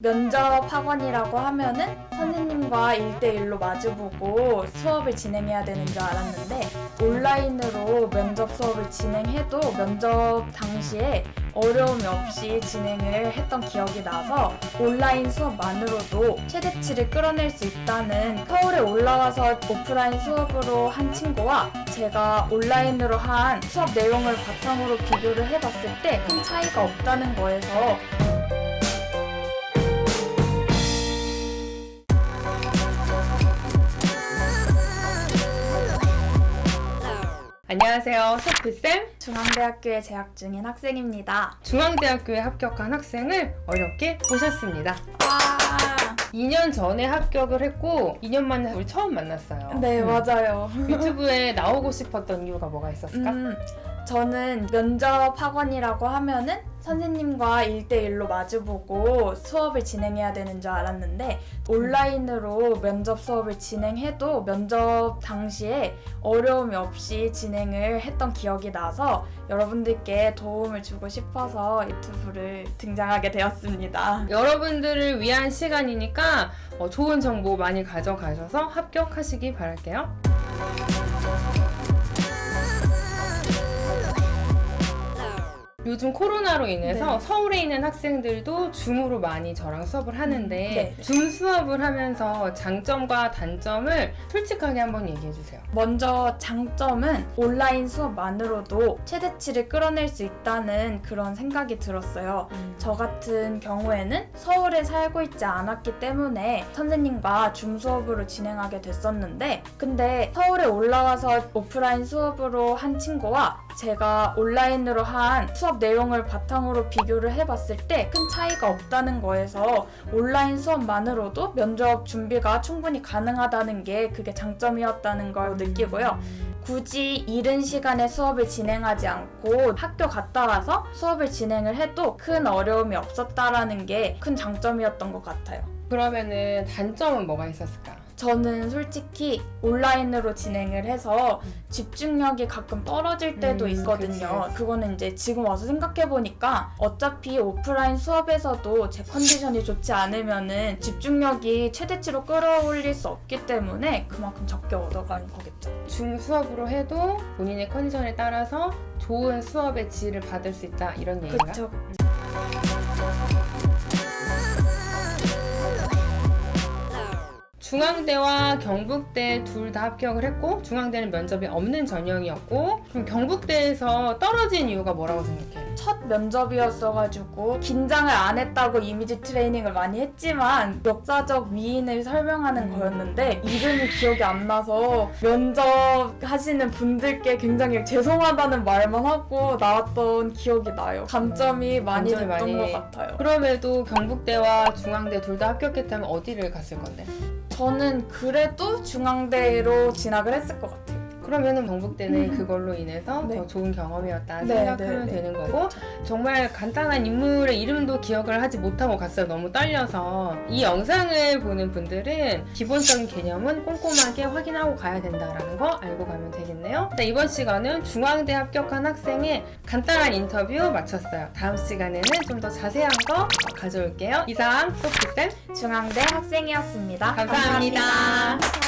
면접 학원이라고 하면은 선생님과 1대1로 마주보고 수업을 진행해야 되는 줄 알았는데 온라인으로 면접 수업을 진행해도 면접 당시에 어려움이 없이 진행을 했던 기억이 나서 온라인 수업만으로도 최대치를 끌어낼 수 있다는 서울에 올라와서 오프라인 수업으로 한 친구와 제가 온라인으로 한 수업 내용을 바탕으로 비교를 해봤을 때 큰 차이가 없다는 거에서 안녕하세요. 소피쌤. 중앙대학교에 재학 중인 학생입니다. 중앙대학교에 합격한 학생을 어렵게 모셨습니다. 와, 2년 전에 합격을 했고 2년 만에 우리 처음 만났어요. 네 음. 맞아요. 유튜브에 나오고 싶었던 이유가 뭐가 있었을까? 음, 저는 면접 학원이라고 하면은 선생님과 1대1로 마주보고 수업을 진행해야 되는 줄 알았는데 온라인으로 면접 수업을 진행해도 면접 당시에 어려움이 없이 진행을 했던 기억이 나서 여러분들께 도움을 주고 싶어서 유튜브를 등장하게 되었습니다. 여러분들을 위한 시간이니까 어, 좋은 정보 많이 가져가셔서 합격하시기 바랄게요. 요즘 코로나로 인해서 네. 서울에 있는 학생들도 줌으로 많이 저랑 수업을 하는데 네. 줌 수업을 하면서 장점과 단점을 솔직하게 한번 얘기해 주세요. 먼저 장점은 온라인 수업만으로도 최대치를 끌어낼 수 있다는 그런 생각이 들었어요. 저 같은 경우에는 서울에 살고 있지 않았기 때문에 선생님과 줌 수업으로 진행하게 됐었는데 근데 서울에 올라와서 오프라인 수업으로 한 친구와 제가 온라인으로 한 수업 내용을 바탕으로 비교를 해봤을 때 큰 차이가 없다는 거에서 온라인 수업만으로도 면접 준비가 충분히 가능하다는 게 그게 장점이었다는 걸 느끼고요. 굳이 이른 시간에 수업을 진행하지 않고 학교 갔다 와서 수업을 진행을 해도 큰 어려움이 없었다라는 게 큰 장점이었던 것 같아요. 그러면은 단점은 뭐가 있었을까? 저는 솔직히 온라인으로 진행을 해서 집중력이 가끔 떨어질 때도 음, 있거든요. 그치. 그거는 이제 지금 와서 생각해 보니까 어차피 오프라인 수업에서도 제 컨디션이 좋지 않으면은 집중력이 최대치로 끌어올릴 수 없기 때문에 그만큼 적게 얻어가는 거겠죠. 줌 수업으로 해도 본인의 컨디션에 따라서 좋은 수업의 질을 받을 수 있다 이런 얘기인가? 그쵸. 중앙대와 경북대 둘 다 합격을 했고 중앙대는 면접이 없는 전형이었고 그럼 경북대에서 떨어진 이유가 뭐라고 생각해? 첫 면접이었어가지고 긴장을 안 했다고 이미지 트레이닝을 많이 했지만 역사적 위인을 설명하는 음. 거였는데 이름이 기억이 안 나서 면접 하시는 분들께 굉장히 죄송하다는 말만 하고 나왔던 기억이 나요. 감점이 음, 많이 감점이 됐던 많이- 것 같아요. 그럼에도 경북대와 중앙대 둘 다 합격했다면 어디를 갔을 건데? 저는 그래도 중앙대로 진학을 했을 것 같아요. 그러면은 경북대는 그걸로 인해서 네. 더 좋은 경험이었다 네, 생각하면 네, 네. 되는 거고 정말 간단한 인물의 이름도 기억을 하지 못하고 갔어요. 너무 떨려서. 이 영상을 보는 분들은 기본적인 개념은 꼼꼼하게 확인하고 가야 된다라는 거 알고 가면 되겠네요. 자, 이번 시간은 중앙대 합격한 학생의 간단한 인터뷰 마쳤어요. 다음 시간에는 좀 더 자세한 거 가져올게요. 이상 소피쌤 중앙대 학생이었습니다 감사합니다. 감사합니다.